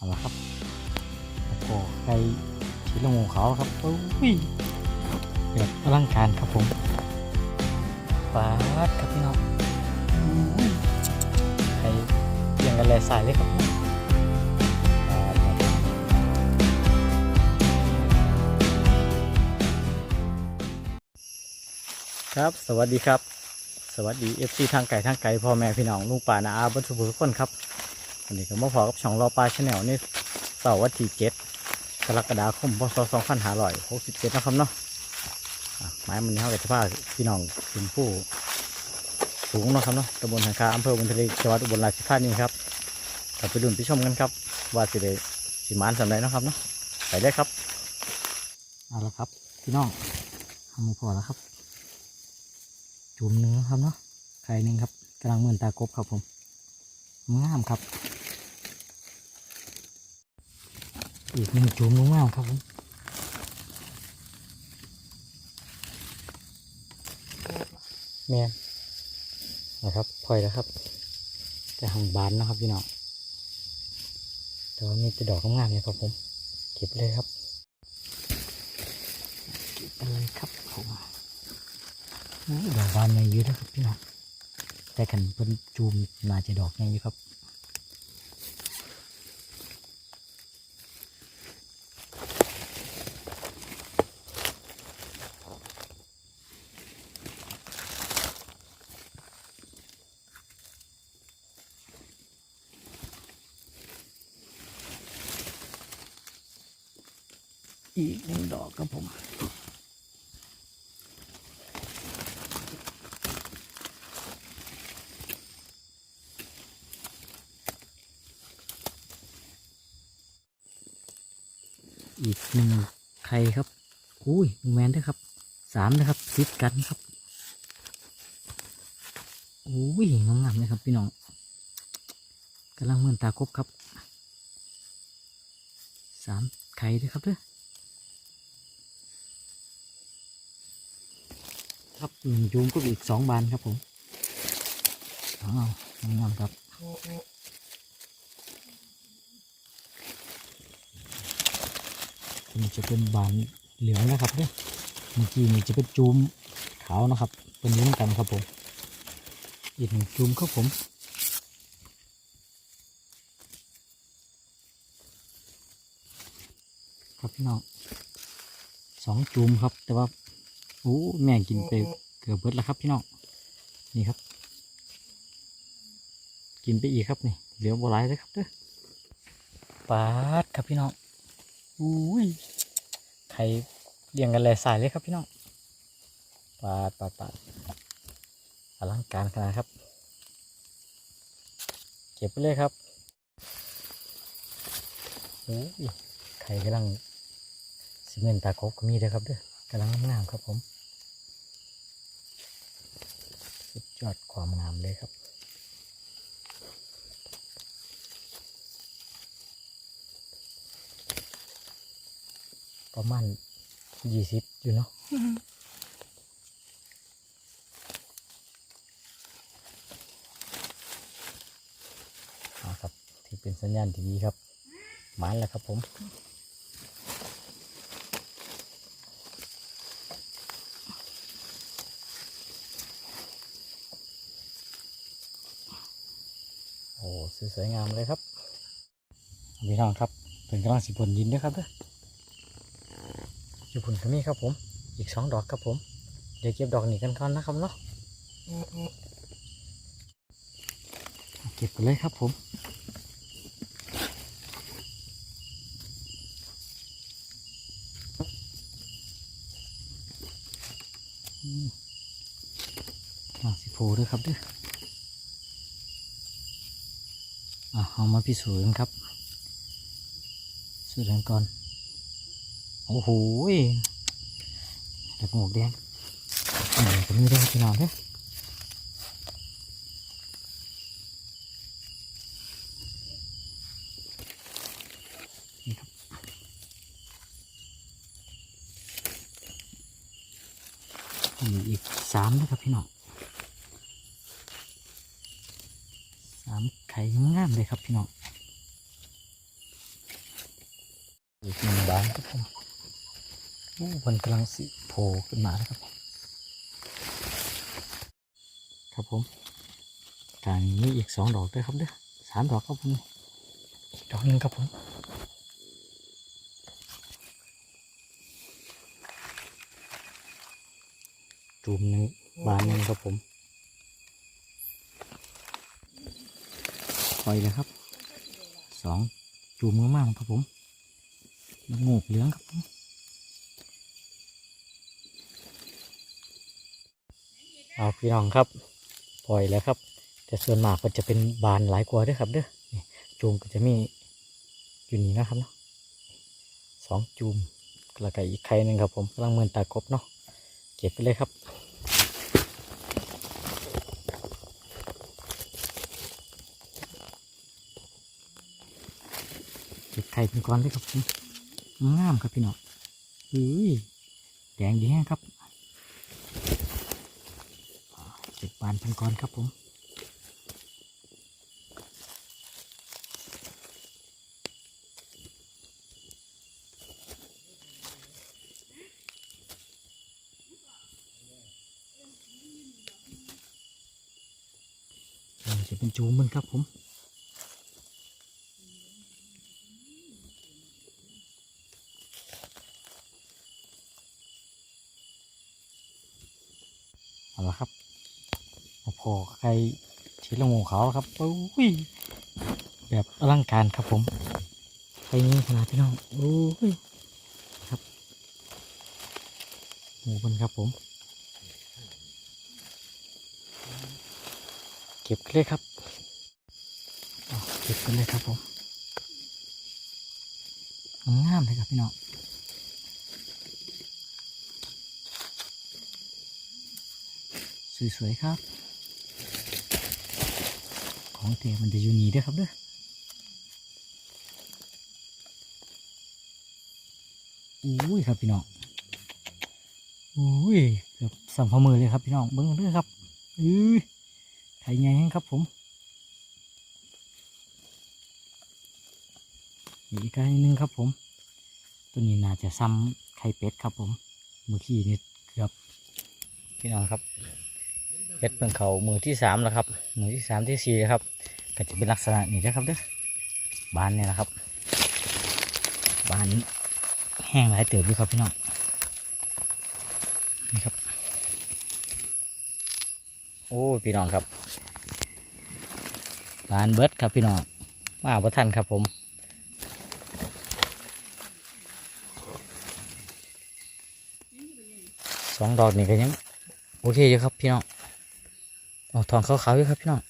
เอาละครับแล้วก็ไก่ชีลงของเขาครับโอ้ยแบบอลังการครับผมปาดครับพี่น้องอุ้ยไก่เรียงกันเลสายเลยครับครับครับสวัสดีครับ สวัสดีเอฟซีทางไก่ทางไก่พ่อแม่พี่น้องลุงป่านาอาบรรทุกทุกคนครับ วันนี้ก็มาพอกับช่องรอปลาชาแนลนี่เสาร์วันที่เจ็ดกรกฎาคมพศสองพันห้าร้อยหกสิบเจ็ดนะครับเนาะไม้มันนี้เขาจะพาพี่น้องถึงผู้สูงเนาะครับเนาะตำบลหันคาอำเภอบุญทะเลจังหวัดอุบลราชธานีครับเราไปดูไปชมกันครับว่าสิได้สิมานสำเร็จนะครับเนาะไปได้ครับเอาละครับ พี่น้องทำมือพอแล้วครับ จุ่มหนึ่งครับเนาะไข่หนึ่งครับกำลังเหมือนตากบครับผมงามครับ อีกหนึ่งจุ่มงามครับผมแม่นะครับพลอยแล้วครับ แต่หางบานนะครับพี่น้องแต่ว่ามีแต่ดอกงามๆเนี่ยครับผม เก็บเลยครับ เก็บเลยครับผมดอกบานใหญ่เยอะนะครับพี่น้องแต่กันเพิ่นจูมน่าจะดอกใหญ่อยู่ครับ อกครับผมอีกหนึ่งไข่ครับ อุ้ยแมนด้วยครับ สามนะครับซิดกันครับ อุ้ยงามๆเลยครับพี่น้องกำลังเหมือนตาคบครับ สามไข่ด้วยครับเด้อ ครับหนึ่งจูงก็อีกสองบานครับผมอ้าวงามครับมันจะเป็นบานเหลืองนะครับเนี่ยเมื่อกี้นี่จะเป็นจูมขาวนะครับ เป็นลุ้นกันครับผม อีกหนึ่งจูมครับผมครับพี่น้องสองจูมครับ แต่ว่า โอ้แม่กินไปเกือบเบิดแล้วครับพี่น้องนี่ครับ กินไปอีกครับนี่เหลือบัวไหลายเลยครับเด้อปาดครับพี่น้องอุ้ยไข่เรียงกันเลยสายเลยครับพี่น้องปาดปาดปาดอลังการขนาดครับ เก็บไปเลยครับโอ้ยไข่กำลังซีเมนต์ตาครบก็มีเลยครับเด้อกำลังงามครับผม สุด ยอดความงามเลยครับประมาณยี่สิบอยู่เนาะเอครับ ที่เป็นสัญญาณที่ดีครับ หมานแล้วครับผม โอ้ สวยงามเลยครับพี่น้องครับเป็นกำลังสิบนยินด้วยครับเด้ออยู่ผลก็มีครับผม อีกสองดอกครับผม เดี๋ยวเก็บดอกนี้กันก่อนนะครับเนาะเก็บไปเลยครับผมอ่าสิโพด้วยครับเด้วยอะเอา มาพิสูจน์กันครับสูจน์กันก่อน โอ้โหดอกหมวกแดงอันนี้ก็มีได้พี่น้องเด้อนี่อีกสามนะครับพี่น้องสาม ไข่งามๆเลยครับพี่น้องอีกหนึ่งบานครับผมโอ้มันกำลังสิโผล่ขึ้นมาแล้วครับ ครับผมกลางนี้อีกสองดอกด้วยครับเด้อสามดอกครับผมอีกดอกหนึ่งครับผมจูมหนึ่งบานหนึ่งครับผม ปล่อยเลยครับสองจูมมากครับผมงูเหลืองครับผมเอาพี่น้องครับปล่อยแล้วครับ แต่ส่วนมากมันจะเป็นบานหลายกว่าด้วยครับเด้อจูมก็จะมีอยู่นี่นะครับเนาะสองจูมแล้วก็อีกไข่หนึ่งครับผมกำลังเหมือนตากบเนาะเก็บไปเลยครับ เก็บไข่เป็นก้อนเลยครับผมงามครับพี่น้องอุ้ยแดงดีแห้งครับเก็บบานเป็นก้อนครับผมจะเป็นจูมันครับผม เอาละครับมาพอใครชีลงหูเขาครับโอ้ยแบบอลังการครับผมไปนี้ขนาดพี่น้องโอ้ยครับหมูมันครับผม เก็บเลยครับเอาเก็บกันเลยครับผมงามเลยครับพี่น้อง สวยๆครับ ของเทมันจะอยู่นี่ด้วยครับเด้ออุ้ยครับพี่น้องอุ้ยเกือบสัมพมือเลยครับพี่น้องเบิ้งเด้อครับอุ้ยไข่ใหญ่แห้งครับผมอีกไข่นึงครับผม ตัวนี้น่าจะซ้ำไข่เป็ดครับผม เมื่อกี้นี่เกือบพี่น้องครับ เฮ็ดเป็นเขามือที่สามแล้วครับ มือที่สามที่สี่ครับ ก็จะเป็นลักษณะนี้นะครับเด้อบานเนี่ยนะครับบานแห้งหลายเติบด้วยครับพี่น้องนี่ครับ โอ้พี่น้องครับบานเบิร์ดครับพี่น้องมาประทันครับผมสองดอกนี่ก็ยังโอเคอยู่ครับพี่น้อง ออกทองขาวๆอยู่ครับพี่น้อง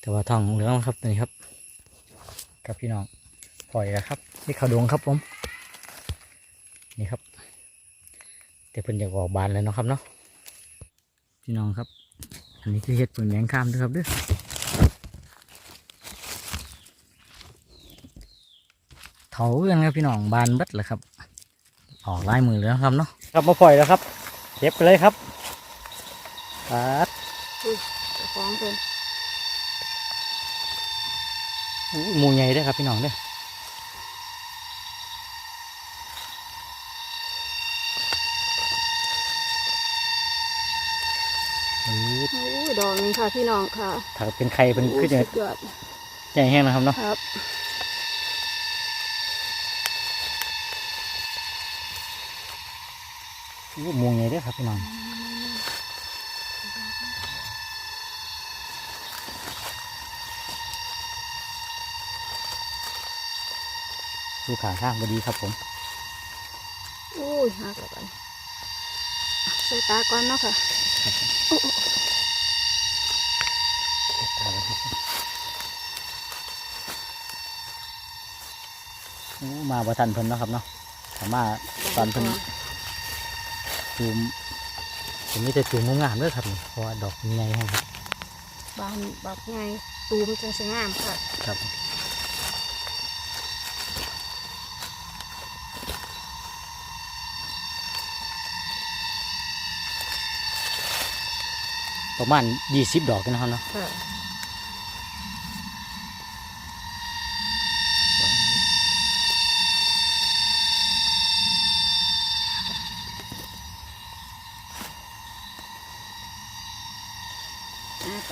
แต่ว่าทองเหลืองครับตัวนี้ครับครับพี่น้องปล่อยแล้วครับนี่ขาวดวงครับผมนี่ครับแต่เพิ่นอยากออกบานเลยเนาะครับเนาะพี่น้องครับ อันนี้คือเห็ดเปิ่นแมงข้ามด้วยครับเด้วยเถาเอื้อนครับพี่น้องบานบัดเลยครับ ออกลายมือแล้วครับเนาะ ครับมาปล่อยแล้วครับเก็บไปเลยครับปัดฟ้องเพิ่นอู้หมูใหญ่เด้วยครับพี่น้องเด้ออื้อโอ้ยดอกหนึงค่ะพี่น้องค่ะ ถ้าเป็นไข่เป็นโอ้ขึ้ยนเนี่ยสุดยอดใหญ่แห้งนะครับเนาะครับ อู้หมูใหญ่เด้อครับพี่น้องดูขาข้างพอดีครับผมโอ้ยหักแล้วกันใส่ตาก่อนเนาะค่ะครับผมโอ้โอ้ตายแล้วครับอู้มาประทันเพิ่นเนาะครับเนาะสามารถตอนเพิ่น จูมผมมีแต่จูมงามๆเลยครับนี่เพราะว่าดอกมันใหญ่แห้งครับบานบักไงตูมจังสงามค่ะครับประมาณยี่สิบดอกนะครับเนาะค่ะ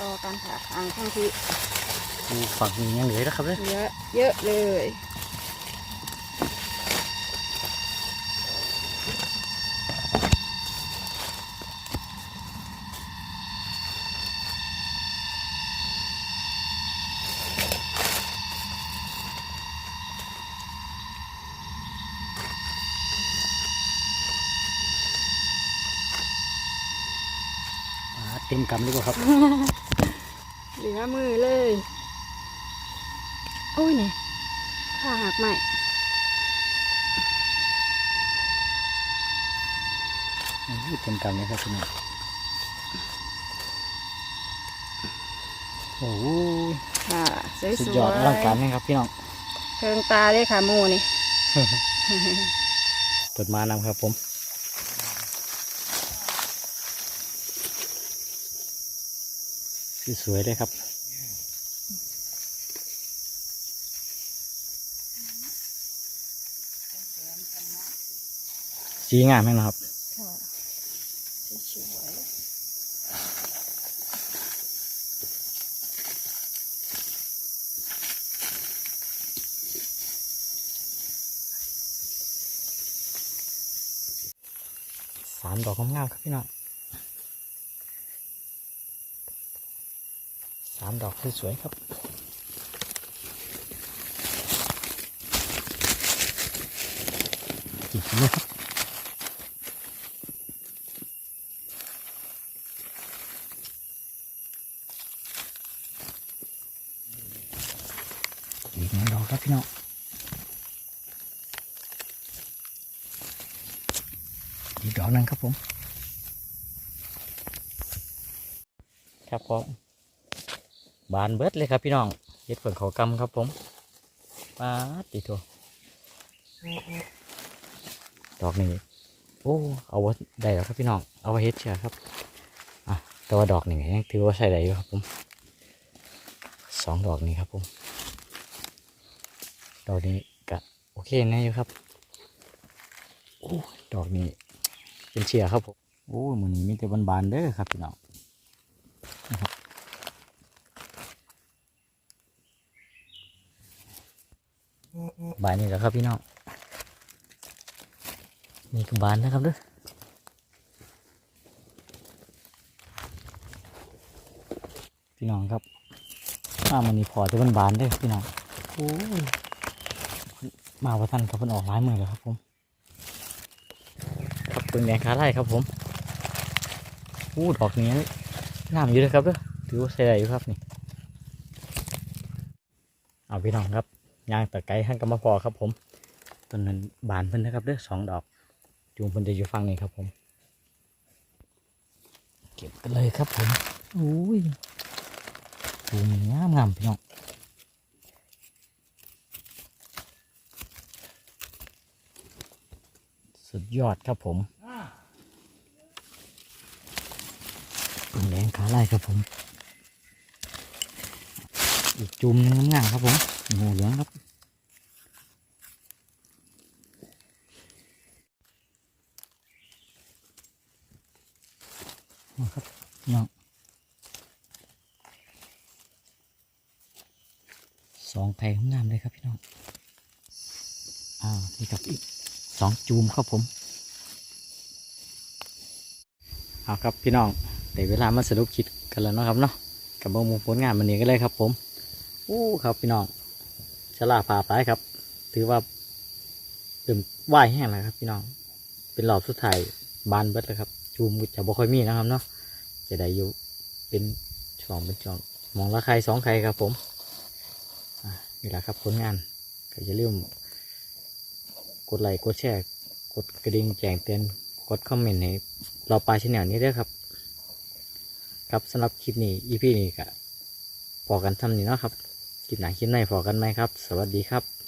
ต่อกันค่ะอ่างข้างที่ฝั่งนี้ยังเหลือนะครับเลยเยอะเยอะเลย เต็มกำดีกว่าครับ เหลือมือเลย โอ้ยเนี่ยขาหักใหม่อู้เต็มกำเลยครับพี่น้องโอ้โหค่ะสวยๆสุดยอดอลังการนะครับพี่น้องเพิงตาเลยค่ะหมูนี่เปิดมานำครับผม สวยๆเลยครับสีงามไหมนะครับสวยสามดอกงามๆครับพี่น้อง สามดอกสวยๆครับอีกนะครับอีกหนึ่งดอกครับพี่น้องอีกดอกหนึงครับผม ครับผม บานเบิดเลยครับพี่น้องเฮ็ดผลเขากำครับผมปาดติโตดอกนี้โอ้เอาไว้ได้แล้วครับพี่น้องเอาไว้เฮ็ดเชียครับอะแต่ว่าดอกนี้ยังถือว่าใช้ได้อยู่ครับผมสองดอกนี้ครับผมดอกนี้ก็โอเคน่อยู่ครับโอ้ดอกนี้เป็นเชียครับผมโอ้มือนี้มีแต่บานๆเด้อครับพี่น้องนะครับ บานนี่แหละครับพี่น้องนี่คือบานนะครับเด้อพี่น้องครับมามันนี้พอจะบานๆเด้อพี่น้องโอ้ยมาว่าท่านครับเพิ่นออกหลายมือแล้วครับผมครับเปลืองแดงขาไล่ครับผมอู้ดอกนี้งามอยู่เลยครับเด้อถือว่าใช้ได้อยู่ครับนี่เอาพี่น้องครับ ย่างตะไคร้หั่นกำมะพอครับผมต้นนั้นบานเพิ่นนะครับเด้อสองดอก จูงเพิ่นจะอยู่ฟังนี่ครับผม เก็บกันเลยครับผมอุ้ยจูงงามงามๆพี่น้องสุดยอดครับผมปุ่มแดงขาลายครับผม อีกจุ่มหนึงงามครับผมงูเหลืองครับมาครับน้องสองไผ่งามเลยครับพี่น้องอ่านี่กับอีกสองจูมครับผมเอาครับพี่น้องได้เวลามาสรุปคิดกันแล้วนะครับเนาะกับเบิ่งหมูผลงานมันนี้ก็เลยครับผม อู้ครับพี่น้องฉลาดผ่าไปครับ ถือว่าเป็นไหวายแห้งแล้วครับ พี่น้อง เป็นรอบสุดท้ายบานเบิดแล้วครับ จูมจะบ่ค่อยมีนะครับเนาะจะได้อยู่เป็นช่องเป็นช่องมองละใครสองใครครับผมนี่แหละครับผลงานก็อย่าลืมกดไลค์กดแชร์กดกระดิ่งแจ้งเตือนกดคอมเมนต์ให้เราปลาชแนลนี้ด้วยครับ ครับสำหรับคลิปนี้ EP นี้ก็พอกันทำนี่เนาะครับ คลิปหนังคลิปในพอกันไหมครับ สวัสดีครับ